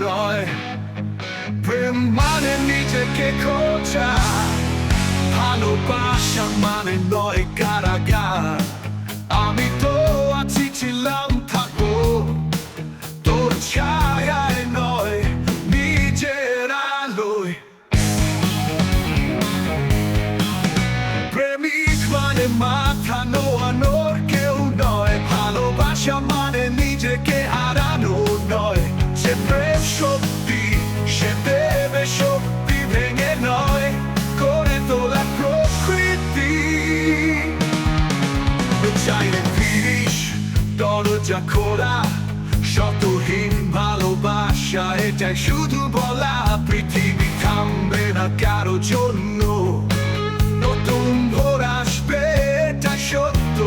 noi Permaneni te che coccia Hanno bascia mani noi cara দরজা খোলা, শতহীন ভালোবাসা, এটাই শুধু বলা। পৃথিবী থামবে না কারও জন্য। নতুন ভোর আসবে, এটা সত্য।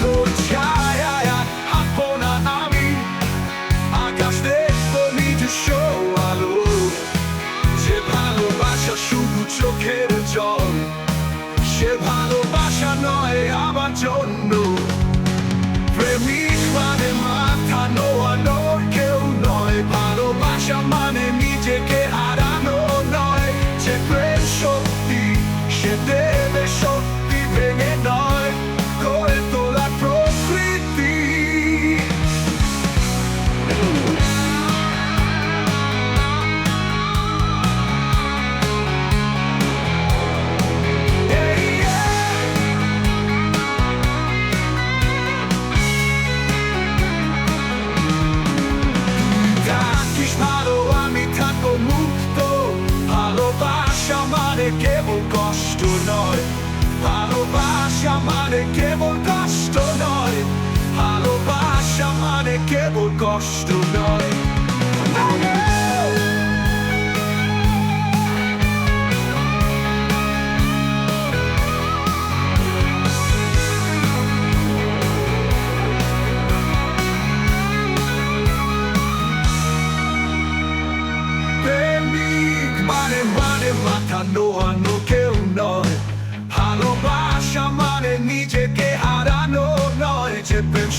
তোর ছায়ায় হাঁটবো না আমি। আকাশ দেখব নিজস্ব আলো। যে ভালোবাসা শুধু চোখের জল, সে ভালোবাসা নয় আমার জন্য। থাকিস আমি থাকব মুক্ত। ভালোবাসা মানে কেবল কষ্ট নয়। ভালোবাসা মানে কেবল কষ্ট নয়। ভালোবাসা মানে কেবল কষ্ট নয়। মাথা নোয়ানো কেউ নয় ভালোবাসা মানে নিজেকে হারানো নয় যে প্রেম